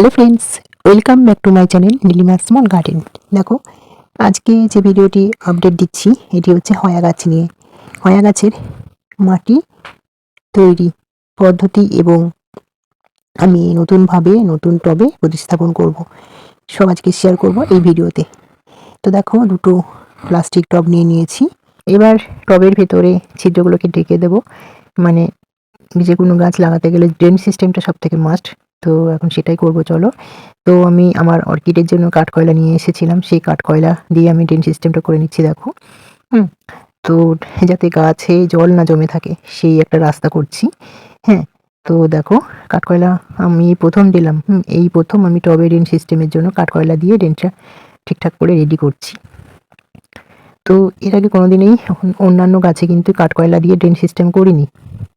Hello friends welcome back to my channel Nilima small garden দেখো, আজকে যে ভিডিওটি আপডেট দিচ্ছি, এটি হচ্ছে হয়া গাছ নিয়ে। হয়া গাছের মাটি তৈরি পদ্ধতি এবং আমি নতুনভাবে নতুন টবে প্রতিস্থাপন করব। সব আজকে শেয়ার করব এই ভিডিওতে। তো দেখো, দুটো প্লাস্টিক টব নিয়ে নিয়েছি। এবার টবের ভেতরে ছিদ্রগুলোকে ঢেকে দেবো। মানে যে কোনো গাছ লাগাতে গেলে ড্রেন সিস্টেমটা সব থেকে মাস্ট তো এখন সেটাই করব চলো। তো আমি আমার অর্কিডের জন্য কাঠকয়লা নিয়ে এসেছিলাম। সেই কাঠকয়লা দিয়ে আমি ড্রেন সিস্টেমটা করে নিচ্ছি দেখো। হুম তো যাতে গাছে জল না জমে থাকে সেই একটা রাস্তা করছি। হ্যাঁ তো দেখো কাঠকয়লা আমি প্রথম দিলাম। হুম, এই প্রথম আমি টবে ড্রেন সিস্টেমের জন্য কাঠকয়লা দিয়ে ড্রেনটা ঠিকঠাক করে রেডি করছি। তো এর আগে কোনোদিনই অন্যান্য গাছে কিন্তু কাঠকয়লা দিয়ে ড্রেন সিস্টেম করিনি।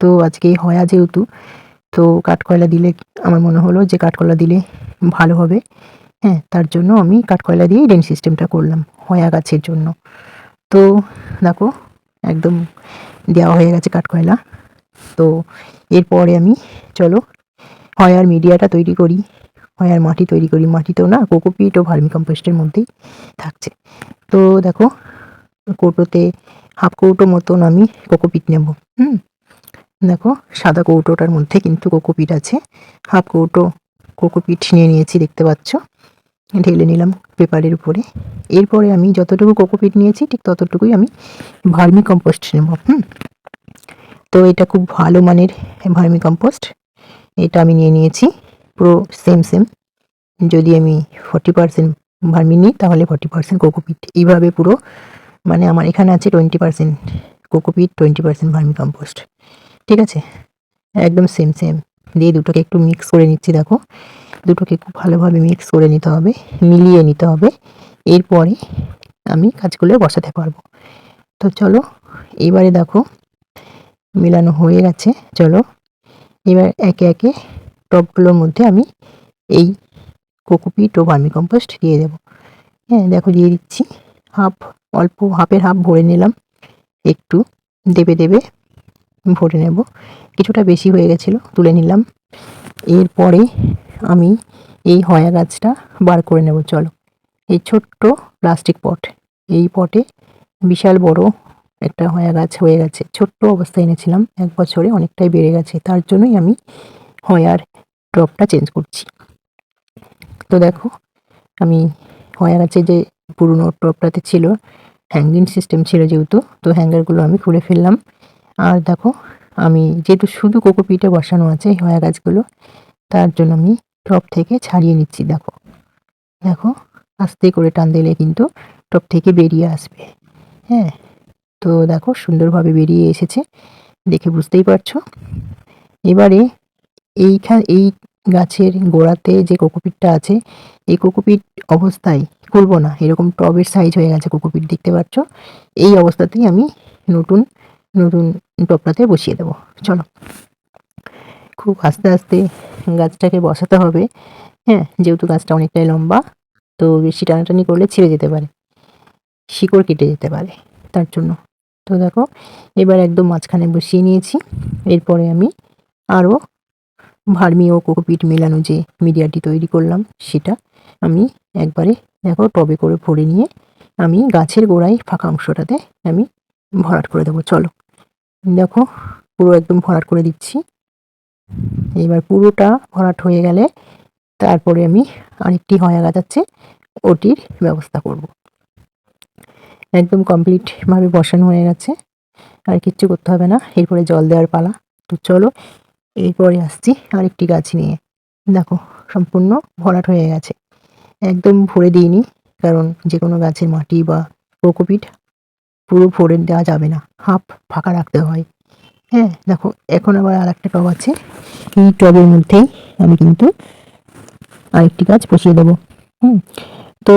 তো আজকে হয়া যেহেতু তো কাঠকয়লা দিলে আমার মনে হলো যে কাঠকয়লা দিলে ভালো হবে। হ্যাঁ তার জন্য আমি কাঠকয়লা দিয়েই ড্রেন সিস্টেমটা করলাম হয়া গাছের জন্য। তো দেখো, একদম দেওয়া হয়ে গেছে কাঠকয়লা। তো এরপরে আমি, চলো, হয়ার মিডিয়াটা তৈরি করি, হয়ার মাটি তৈরি করি। মাটি তো না কোকোপিট ও ভার্মি কম্পোস্টের মধ্যেই থাকছে। তো দেখো কৌটোতে হাফ কৌটো মতন আমি কোকোপিট নেব। হুম দেখো, সাদা কৌটোটার মধ্যে কিন্তু কোকোপিট আছে। হাফ কৌটো কোকোপিট নিয়ে নিয়েছি, দেখতে পাচ্ছ? ঢেলে নিলাম পেপারের উপরে। এরপরে আমি যতটুকু কোকোপিট নিয়েছি, ঠিক ততটুকুই আমি ভার্মি কম্পোস্ট নেব, হুম? তো এটা খুব ভালো মানের ভার্মি কম্পোস্ট এটা আমি নিয়ে নিয়েছি, পুরো সেম সেম। যদি আমি ফর্টি পার্সেন্ট ভার্মি নিই, তাহলে ফর্টি পার্সেন্ট কোকোপিট। এইভাবে পুরো মানে আমার এখানে আছে twenty percent cocopeat, twenty percent vermicompost ঠিক আছে? একদম সেম সেম দিয়ে দুটোকে একটু মিক্স করে নিচ্ছি, দেখো। দুটোকে খুব ভালোভাবে মিক্স করে নিতে হবে, মিলিয়ে নিতে হবে। এরপরে আমি কাজগুলো বসাতে পারব। তো চলো, এবারে দেখো, মেলানো হয়ে গেছে। চলো, এবার একে একে টবগুলোর মধ্যে আমি এই কোকোপিট ও ভার্মি কম্পোস্ট দিয়ে দেবো। হ্যাঁ দেখো, দিয়ে দিচ্ছি। হাফ, অল্প হাফের হাফ ভরে নিলাম। একটু দেবে দেবে। ভরে নেব। কিছুটা বেশি হয়ে গেছিল, তুলে নিলাম। এরপরে আমি এই হয়া গাছটা বার করে নেব, চলো। এই ছোট্ট প্লাস্টিক পট এই পটে বিশাল বড় একটা হয়া গাছ হয়ে গেছে। ছোট্ট অবস্থায় এনেছিলাম, এক বছরে অনেকটাই বেড়ে গেছে। তার জন্যই আমি হয়ার টপটা চেঞ্জ করছি। তো দেখো, আমি হয়া গাছে যে পুরনো টপটাতে ছিল হ্যাঙ্গিং সিস্টেম ছিল যেহেতু, তো হ্যাঙ্গারগুলো আমি খুলে ফেললাম। আর দেখো, আমি যেহেতু শুধু কোকোপিটে বসানো আছে হয়া গাছগুলো, তার জন্য আমি টপ থেকে ছাড়িয়ে নিচ্ছি, দেখো। দেখো, আস্তে করে টান দিলে কিন্তু টপ থেকে বেরিয়ে আসবে হ্যাঁ? তো দেখো, সুন্দরভাবে বেরিয়ে এসেছে, দেখে বুঝতেই পারছ? এবারে এইখান এই গাছের গোড়াতে যে কোকোপিটটা আছে, এই কোকোপিট অবস্থায় খুলবো না, এরকম টবের সাইজ হয়ে গেছে কোকোপিট দেখতে পাচ্ছ? এই অবস্থাতেই আমি নতুন নতুন টপটাতে বসিয়ে দেবো। চলো। খুব আস্তে আস্তে গাছটাকে বসাতে হবে। হ্যাঁ যেহেতু গাছটা অনেকটাই লম্বা, তো বেশি টানাটানি করলে ছিঁড়ে যেতে পারে। শিকড় কেটে যেতে পারে তার জন্য। তো দেখো, এবার একদম মাঝখানে বসিয়ে নিয়েছি। এরপরে আমি আরও ভার্মি ও কোকোপিট মেলানো যে মিডিয়াটি তৈরি করলাম, সেটা আমি একবারে দেখো টবে করে ভরে নিয়ে আমি গাছের গোড়ায় ফাঁকা অংশটাতে আমি ভরাট করে দেবো। চলো। দেখো, পুরো একদম ভরাট করে দিচ্ছি। এবার পুরোটা ভরাট হয়ে গেলে তারপরে আমি আরেকটি হয়া গাছ আছে ওটির ব্যবস্থা করব। একদম কমপ্লিটভাবে বসানো হয়ে গেছে, আর কিচ্ছু করতে হবে না, এরপরে জল দেওয়ার পালা। তো চলো, এরপরে আসছি আরেকটি গাছ নিয়ে। দেখো, সম্পূর্ণ ভরাট হয়ে গেছে। একদম ভরে দিইনি, কারণ যে কোনো গাছের মাটি বা কোকোপিট পুরো ভরে দেওয়া যাবে না। হাফ ফাঁকা রাখতে হয়। হ্যাঁ দেখো, এখন আবার আর একটা টব আছে। এই টবের মধ্যেই আমি কিন্তু আরেকটি গাছ বসিয়ে দেবো। হুম, তো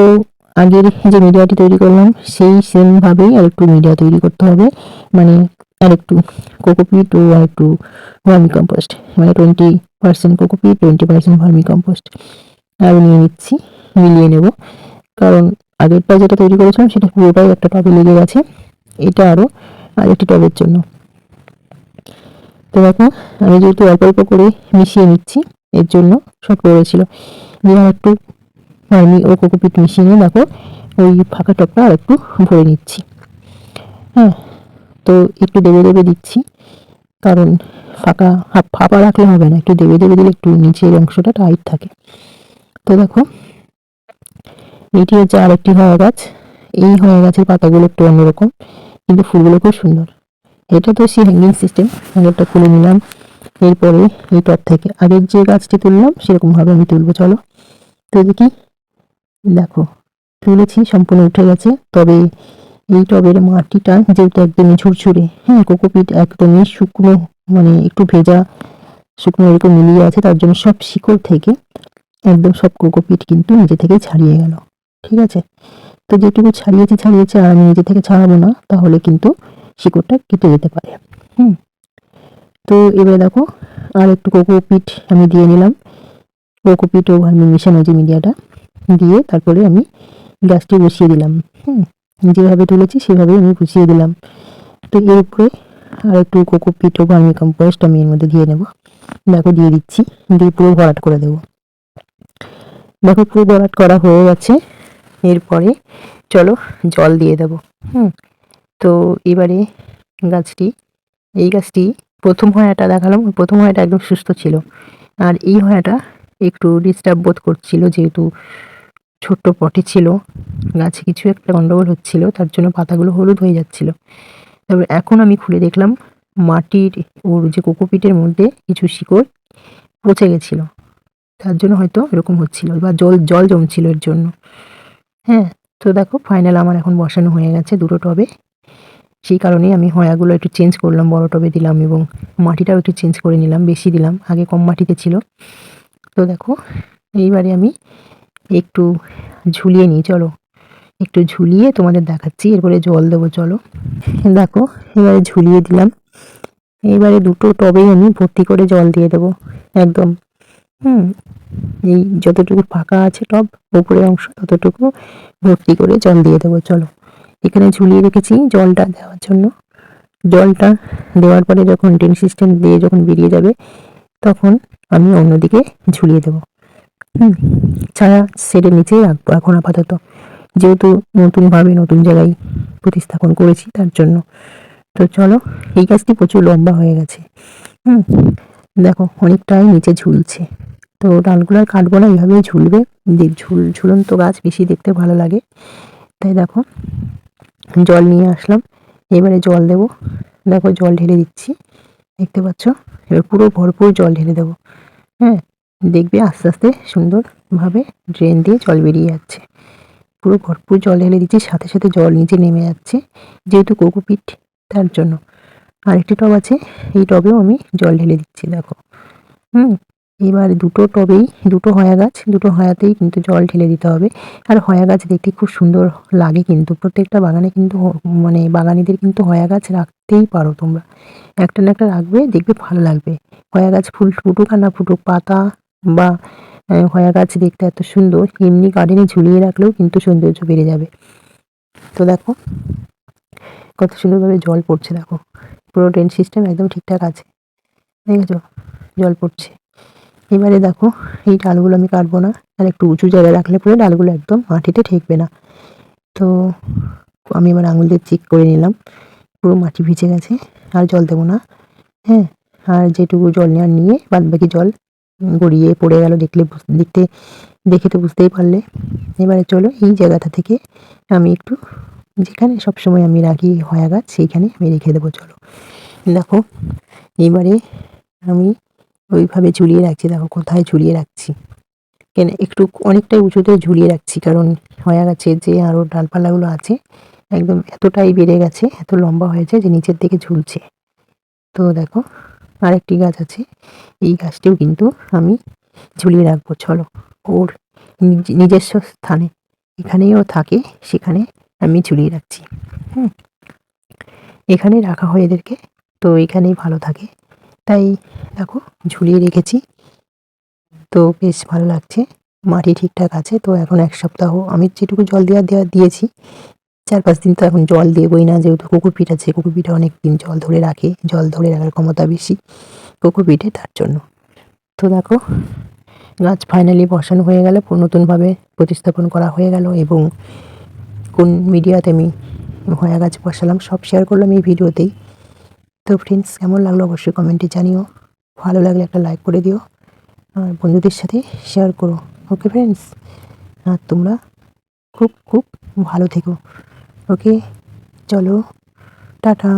আগের যে মিডিয়াটি তৈরি করলাম, সেই সেমভাবেই আর একটু মিডিয়া তৈরি করতে হবে। মানে আর একটু কোকোপিট ও আর একটু ভার্মি কম্পোস্ট মানে twenty percent cocopeat twenty percent vermicompost আরও নিয়ে নিচ্ছি, মিলিয়ে নেব। কারণ আগেরটা যেটা তৈরি করেছিলাম, সেটা পুরোটাই একটা টবে লেগে গেছে। এটা আরও আরেকটি টবের জন্য। তো দেখো, আমি যেহেতু অল্প অল্প করে মিশিয়ে নিচ্ছি, এর জন্য সব পড়েছিল আর একটু আমি ও কোকোপিট মিশিয়ে নিয়ে দেখো, ওই ফাঁকা টপটা আর একটু ভরে নিচ্ছি। হ্যাঁ তো একটু দেবে দেবে দিচ্ছি, কারণ ফাঁকা, হাফ, ফাঁপা রাখলে হবে না, একটু দেবে দেবে দিলে একটু নিচের অংশটা টাইট থাকে। তো দেখো এটি হচ্ছে আরেকটি হওয়া গাছ, এই হওয়া গাছের পাতাগুলো একটু অন্যরকম। কিন্তু ফুলগুলো খুব সুন্দর। এটা তো সেই হ্যাঙ্গিং সিস্টেম আগেরটা খুলে নিলাম, এরপরে এই টপ থেকে আগের যে গাছটি তুললাম সেরকমভাবে আমি তুলবো, চলো। তো দেখি, দেখো, তুলেছি, সম্পূর্ণ উঠে গেছে, তবে এই টবের মাটিটা যেহেতু একদমই ঝুরঝুরে হ্যাঁ কোকোপিট একদমই শুকনো মানে একটু ভেজা, শুকনো এরকম মিলিয়ে আছে, তার জন্য সব শিকড় থেকে একদম সব কোকোপিট কিন্তু নিজে থেকেই ছাড়িয়ে গেল, ঠিক আছে? তো যেটুকু ছাড়িয়েছি ছাড়িয়েছি আর আমি নিজে থেকে ছাড়াবো না, তাহলে কিন্তু শিকড়টা কেটে যেতে পারে। হুম। তো এবারে দেখো, আর একটু কোকোপিট আমি দিয়ে নিলাম। কোকোপিট ও ভার্মি মিশানো যে মিডিয়াটা, দিয়ে তারপরে আমি গ্যাসটি বসিয়ে দিলাম। হুম। যেভাবে তুলেছি, সেভাবেই আমি বসিয়ে দিলাম। তো এর উপরে আর একটু কোকোপিট ও ভার্মি কম্পোস্ট আমি এর মধ্যে দিয়ে নেব। দেখো, দিয়ে দিচ্ছি। দিয়ে পুরো ভরাট করে দেবো। দেখো, পুরো ভরাট করা হয়ে গেছে। এরপরে চলো জল দিয়ে দেব। হুম, তো এবারে গাছটি, এই গাছটি প্রথম হয়াটা দেখালাম, প্রথম হয়াটা একদম সুস্থ ছিল। আর এই হয়াটা একটু ডিস্টার্ব বোধ করছিল, যেহেতু ছোট্ট পটে ছিল, গাছে কিছু একটা গন্ডগোল হচ্ছিল, তার জন্য পাতাগুলো হলুদ হয়ে যাচ্ছিল। তারপরে এখন আমি খুলে দেখলাম, মাটির ওর যে কোকোপিটের মধ্যে কিছু শিকড় পচে গেছিল। তার জন্য হয়তো এরকম হচ্ছিল, বা জল জল জমছিল এর জন্য। হ্যাঁ তো দেখো ফাইনাল আমার এখন বসানো হয়ে গেছে দুটো টবে। সেই কারণেই আমি হয়াগুলো একটু চেঞ্জ করলাম, বড় টবে দিলাম এবং মাটিটাও একটু চেঞ্জ করে নিলাম, বেশি দিলাম, আগে কম মাটিতে ছিল। তো দেখো, এইবারে আমি একটু ঝুলিয়ে নিই, চলো। একটু ঝুলিয়ে তোমাদের দেখাচ্ছি, এরপরে জল দেবো, চলো। দেখো, এবারে ঝুলিয়ে দিলাম। এবারে দুটো টবেই আমি ভর্তি করে জল দিয়ে দেবো, একদম। হুম, এই যতটুকু ফাঁকা আছে টব, উপরের অংশ ততটুকু ভর্তি করে জল দিয়ে দেবো, চলো। এখানে ঝুলিয়ে রেখেছি জলটা দেওয়ার জন্য। জলটা দেওয়ার পরে যখন ড্রেন সিস্টেম দিয়ে যখন বেরিয়ে যাবে, তখন আমি অন্যদিকে ঝুলিয়ে দেবো। হুম ছাড়া সেটের নিচেই রাখব এখন আপাতত। যেহেতু নতুনভাবে নতুন জায়গায় প্রতিস্থাপন করেছি, তার জন্য। তো চলো, এই গাছটি প্রচুর লম্বা হয়ে গেছে। হুম দেখো, অনেকটাই নিচে ঝুলছে। তো ডালগুলো আর কাটবো এইভাবেই ঝুলবে। যে ঝুল, ঝুলন্ত গাছ বেশি দেখতে ভালো লাগে। তাই দেখো, জল নিয়ে আসলাম। এবারে জল দেব। দেখো, জল ঢেলে দিচ্ছি। দেখতে পাচ্ছ? এবার পুরো ভরপুর জল ঢেলে দেবো। হ্যাঁ দেখবে আস্তে আস্তে সুন্দরভাবে ড্রেন দিয়ে জল বেরিয়ে যাচ্ছে। পুরো ভরপুর জল ঢেলে দিচ্ছি, সাথে সাথে জল নিচে নেমে যাচ্ছে, যেহেতু কোকোপিট, তার জন্য। আরেকটি টব আছে, এই টবেও আমি জল ঢেলে দিচ্ছি, দেখো। হুম, এবার দুটো টবেই, দুটো হয়া গাছ, দুটো হয়াতেই কিন্তু জল ঢেলে দিতে হবে। আর হয়া গাছ দেখতে খুব সুন্দর লাগে কিন্তু, প্রত্যেকটা বাগানে কিন্তু মানে বাগানিদের কিন্তু হয়া গাছ রাখতেই পারো তোমরা। একটা না একটা রাখবে, দেখবে ভালো লাগবে। হয়া গাছ ফুল ফুটুক আর না ফুটুক, পাতা বা হয়া গাছ দেখতে এত সুন্দর, এমনি গার্ডেনে ঝুলিয়ে রাখলেও কিন্তু সৌন্দর্য বেড়ে যাবে। তো দেখো, কত সুন্দরভাবে জল পড়ছে, দেখো। পুরো ড্রেন সিস্টেম একদম ঠিকঠাক আছে। দেখেছ? জল পড়ছে। এবারে দেখো, এই ডালগুলো আমি কাটবো না। আর একটু উঁচু জায়গায় রাখলে পরে ডালগুলো একদম মাটিতে ঠেকবে না। তো আমি এবার আঙুল দিয়ে চেক করে নিলাম। পুরো মাটি ভিজে গেছে, আর জল দেবো না। হ্যাঁ আর যেটুকু জল নেওয়ার নিয়ে বাদ বাকি জল গড়িয়ে পড়ে গেল দেখলে দেখতে, দেখে তো বুঝতেই পারলে। এবারে চলো এই জায়গাটা থেকে আমি একটু যেখানে সবসময় আমি রাখি হয়া গাছ, সেইখানে আমি রেখে দেবো, চলো। দেখো এবারে আমি ওইভাবে ঝুলিয়ে রাখছি, দেখো কোথায় ঝুলিয়ে রাখছি। কেন, একটু অনেকটাই উঁচুতে ঝুলিয়ে রাখছি, কারণ হয়ে গেছে যে আরও ডালপালাগুলো আছে, একদম এতটাই বেড়ে গেছে, এত লম্বা হয়েছে যে নিচের দিকে ঝুলছে। তো দেখো, আরেকটি গাছ আছে, এই গাছটিও কিন্তু আমি ঝুলিয়ে রাখব, চলো, ওর নিজ- নিজস্ব স্থানে এখানেই ও থাকে, সেখানে আমি ঝুলিয়ে রাখছি, হুম। এখানে রাখা হয় এদেরকে তো এখানেই ভালো থাকে। তাই দেখো ঝুলিয়ে রেখেছি। তো বেশ ভালো লাগছে। মাটি ঠিকঠাক আছে। তো এখন এক সপ্তাহ আমি যেটুকু জল দেওয়া দেওয়া দিয়েছি চার পাঁচ দিন তো এখন জল দেবই না। যেহেতু কুকুরপিঠ আছে, কুকুরপিঠে অনেক দিন জল ধরে রাখে। জল ধরে রাখার ক্ষমতা বেশি কুকুরপিঠে, তার জন্য। তো দেখো, গাছ ফাইনালি বসানো হয়ে গেল। নতুনভাবে প্রতিস্থাপন করা হয়ে গেল এবং কোন মিডিয়াতে আমি হয়া গাছ বসালাম, সব শেয়ার করলাম এই ভিডিওতেই। তো ফ্রেন্ডস কেমন লাগল অবশ্যই কমেন্টে জানিও। ভালো লাগলে একটা লাইক করে দিও। আর বন্ধুদের সাথে শেয়ার করো। ওকে ফ্রেন্ডস আর তোমরা খুব খুব ভালো থেকো। ওকে চলো, টাটা।